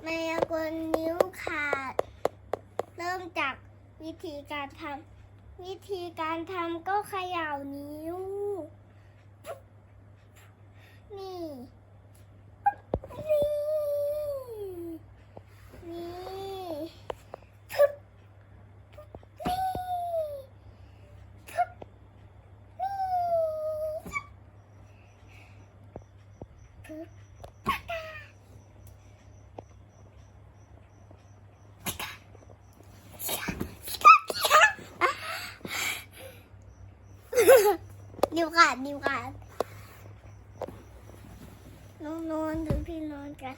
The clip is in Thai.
กลนิ้วขาด เริ่มจากวิธีการทำวิธีการทำก็เขย่านิ้ว นี่ นี่ นี่พึบนี่พึบนี่พึบ นิ้วขาดนิวขาดนอนนอนดูพี่นอนกัน